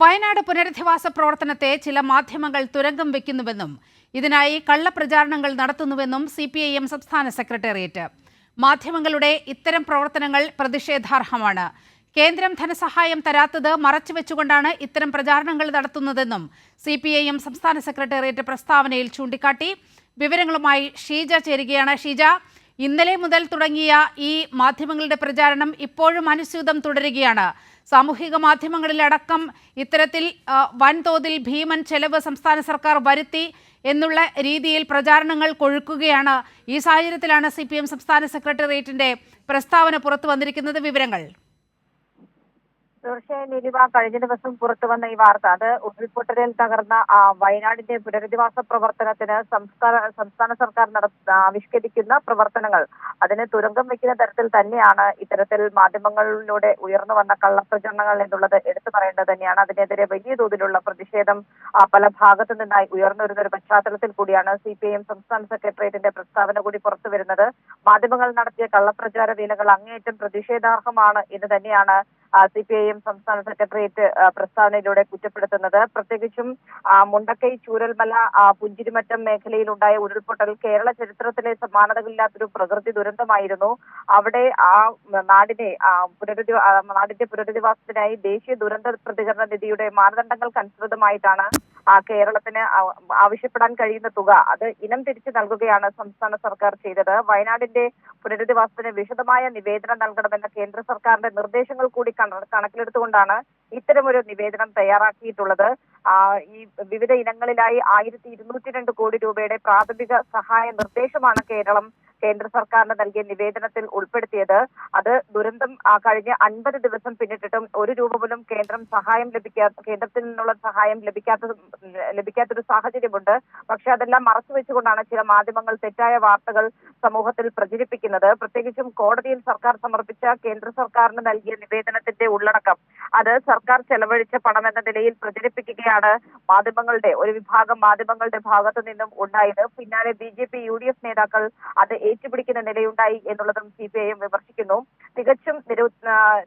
വയനാട് പുനരധിവാസ പ്രവർത്തനത്തെ ചില മാധ്യമങ്ങൾ തുരങ്കം വെക്കുന്നുവെന്നും ഇതിനായി കള്ളപ്രചാരണങ്ങൾ നടത്തുന്നുവെന്നും സി പി ഐ എം സംസ്ഥാന സെക്രട്ടേറിയറ്റ്. മാധ്യമങ്ങളുടെ ഇത്തരം പ്രവർത്തനങ്ങൾ പ്രതിഷേധാർഹമാണ്. കേന്ദ്രം ധനസഹായം തരാത്തത് മറച്ചുവെച്ചുകൊണ്ടാണ് ഇത്തരം പ്രചാരണങ്ങൾ നടത്തുന്നതെന്നും സി പി ഐ എം സംസ്ഥാന സെക്രട്ടേറിയറ്റ് പ്രസ്താവനയിൽ ചൂണ്ടിക്കാട്ടി. വിവരങ്ങളുമായി ഷീജ ചേരുകയാണ്. ഷീജ ഇന്നലെ മുതൽ തുടങ്ങിയ ഈ മാധ്യമങ്ങളുടെ പ്രചാരണം ഇപ്പോഴും അനുസ്യൂതം തുടരുകയാണ്. സാമൂഹിക മാധ്യമങ്ങളിലടക്കം ഇത്തരത്തിൽ വൻതോതിൽ ഭീമൻ ചെലവ് സംസ്ഥാന സർക്കാർ വരുത്തി എന്നുള്ള രീതിയിൽ പ്രചാരണങ്ങൾ കൊഴുക്കുകയാണ്. ഈ സാഹചര്യത്തിലാണ് സി സംസ്ഥാന സെക്രട്ടേറിയറ്റിന്റെ പ്രസ്താവന പുറത്തു വന്നിരിക്കുന്നത്. വിവരങ്ങൾ. തീർച്ചയായും നിലിവ കഴിഞ്ഞ ദിവസം പുറത്തു വന്ന ഈ വാർത്ത അത് ഉരുൾപൊട്ടലിൽ തകർന്ന വയനാടിന്റെ പുനരധിവാസ പ്രവർത്തനത്തിന് സംസ്ഥാന സർക്കാർ നട ആവിഷ്കരിക്കുന്ന പ്രവർത്തനങ്ങൾ. അതിന് തുരങ്കം വെക്കുന്ന തരത്തിൽ തന്നെയാണ് ഇത്തരത്തിൽ മാധ്യമങ്ങളിലൂടെ ഉയർന്നു വന്ന കള്ളപ്രചരണങ്ങൾ എന്നുള്ളത് എടുത്തു പറയേണ്ടത് തന്നെയാണ്. അതിനെതിരെ വലിയ തോതിലുള്ള പ്രതിഷേധം പല ഭാഗത്തു നിന്നായി ഉയർന്നു വരുന്ന ഒരു പശ്ചാത്തലത്തിൽ കൂടിയാണ് സി പി ഐ എം സംസ്ഥാന സെക്രട്ടേറിയറ്റിന്റെ പ്രസ്താവന കൂടി പുറത്തു വരുന്നത്. മാധ്യമങ്ങൾ നടത്തിയ കള്ളപ്രചാര വേലകൾ അങ്ങേയറ്റം പ്രതിഷേധാർഹമാണ് എന്ന് തന്നെയാണ് സി പി ഐ എം സംസ്ഥാന സെക്രട്ടേറിയറ്റ് പ്രസ്താവനയിലൂടെ കുറ്റപ്പെടുത്തുന്നത്. പ്രത്യേകിച്ചും മുണ്ടക്കൈ ചൂരൽമല പുഞ്ചിരിമറ്റം മേഖലയിലുണ്ടായ ഉരുൾപൊട്ടൽ കേരള ചരിത്രത്തിലെ സമാനതകളില്ലാത്തൊരു പ്രകൃതി ദുരന്തമായിരുന്നു. അവിടെ ആ നാടിനെ പുനരധി നാടിന്റെ പുനരധിവാസത്തിനായി ദേശീയ ദുരന്ത പ്രതികരണ നിധിയുടെ മാനദണ്ഡങ്ങൾക്ക് അനുസൃതമായിട്ടാണ് കേരളത്തിന് ആവശ്യപ്പെടാൻ കഴിയുന്ന തുക അത് ഇനം തിരിച്ചു നൽകുകയാണ് സംസ്ഥാന സർക്കാർ ചെയ്തത്. വയനാടിന്റെ പുനരധിവാസത്തിന് വിശദമായ നിവേദനം നൽകണമെന്ന കേന്ദ്ര സർക്കാരിന്റെ നിർദ്ദേശങ്ങൾ കൂടി കണ- കണക്കിലെടുത്തുകൊണ്ടാണ് ഇത്തരമൊരു നിവേദനം തയ്യാറാക്കിയിട്ടുള്ളത്. ഈ വിവിധ ഇനങ്ങളിലായി ആയിരത്തി ഇരുന്നൂറ്റി രണ്ട് കോടി രൂപയുടെ പ്രാഥമിക സഹായ നിർദ്ദേശമാണ് കേരളം കേന്ദ്ര സർക്കാരിന് നൽകിയ നിവേദനത്തിൽ ഉൾപ്പെടുത്തിയത് അത് ദുരന്തം കഴിഞ്ഞ് അൻപത് ദിവസം പിന്നിട്ടിട്ടും ഒരു രൂപ പോലും കേന്ദ്രം സഹായം ലഭിക്കാത്ത കേന്ദ്രത്തിൽ നിന്നുള്ള സഹായം ലഭിക്കാത്ത ലഭിക്കാത്തൊരു സാഹചര്യമുണ്ട്. പക്ഷെ അതെല്ലാം മറച്ചു വെച്ചുകൊണ്ടാണ് ചില മാധ്യമങ്ങൾ തെറ്റായ വാർത്തകൾ സമൂഹത്തിൽ പ്രചരിപ്പിക്കുന്നത്. പ്രത്യേകിച്ചും കോടതിയിൽ സർക്കാർ സമർപ്പിച്ച കേന്ദ്ര സർക്കാരിന് നൽകിയ നിവേദനത്തിന്റെ ഉള്ളടക്കം. അത് സർക്കാർ ചെലവഴിച്ച പണം എന്ന നിലയിൽ പ്രചരിപ്പിക്കുകയാണ് മാധ്യമങ്ങളുടെ ഒരു വിഭാഗം മാധ്യമങ്ങളുടെ ഭാഗത്തു നിന്നും ഉണ്ടായത്. പിന്നാലെ B J P U D F നേതാക്കൾ അത് ഏറ്റുപിടിക്കുന്ന നിലയുണ്ടായി എന്നുള്ളതും സി പി ഐ എം വിമർശിക്കുന്നു. തികച്ചും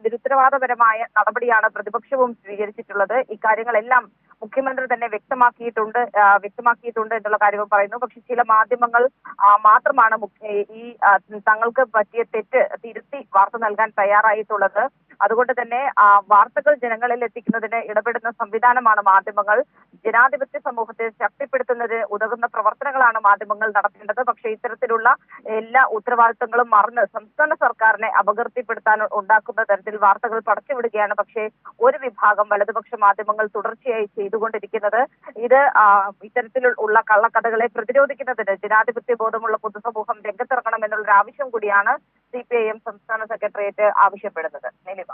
നിരുത്തരവാദപരമായ നടപടിയാണ് പ്രതിപക്ഷവും സ്വീകരിച്ചിട്ടുള്ളത്. ഇക്കാര്യങ്ങളെല്ലാം മുഖ്യമന്ത്രി തന്നെ വ്യക്തമാക്കിയിട്ടുണ്ട് വ്യക്തമാക്കിയിട്ടുണ്ട് എന്നുള്ള കാര്യവും പറയുന്നു. പക്ഷെ ചില മാധ്യമങ്ങൾ മാത്രമാണ് ഈ തങ്ങൾക്ക് പറ്റിയ തെറ്റ് തിരുത്തി വാർത്ത നൽകാൻ തയ്യാറായിട്ടുള്ളത്. അതുകൊണ്ട് തന്നെ വാർത്തകൾ ജനങ്ങളിൽ എത്തിക്കുന്നതിന് ഇടപെടുന്ന സംവിധാനമാണ് മാധ്യമങ്ങൾ. ജനാധിപത്യ സമൂഹത്തെ ശക്തിപ്പെടുത്തുന്നതിന് ഉതകുന്ന പ്രവർത്തനങ്ങളാണ് മാധ്യമങ്ങൾ നടത്തേണ്ടത്. പക്ഷേ ഇത്തരത്തിലുള്ള എല്ലാ ഉത്തരവാദിത്തങ്ങളും മറന്ന് സംസ്ഥാന സർക്കാരിനെ അപകീർത്തിപ്പെടുത്താൻ ഉണ്ടാക്കുന്ന തരത്തിൽ വാർത്തകൾ പടച്ചുവിടുകയാണ്. പക്ഷേ ഒരു വിഭാഗം വലതുപക്ഷ മാധ്യമങ്ങൾ തുടർച്ചയായി ചെയ്തുകൊണ്ടിരിക്കുന്നത് ഇത് ഇത്തരത്തിലുള്ള കള്ളക്കഥകളെ പ്രതിരോധിക്കുന്നതിന് ജനാധിപത്യ ബോധമുള്ള പൊതുസമൂഹം രംഗത്തിറങ്ങണം എന്നുള്ളൊരു ആവശ്യം കൂടിയാണ്. സി പി ഐ എം സംസ്ഥാന സെക്രട്ടേറിയറ്റ് ആവശ്യപ്പെടുന്നത്. നിലിമ.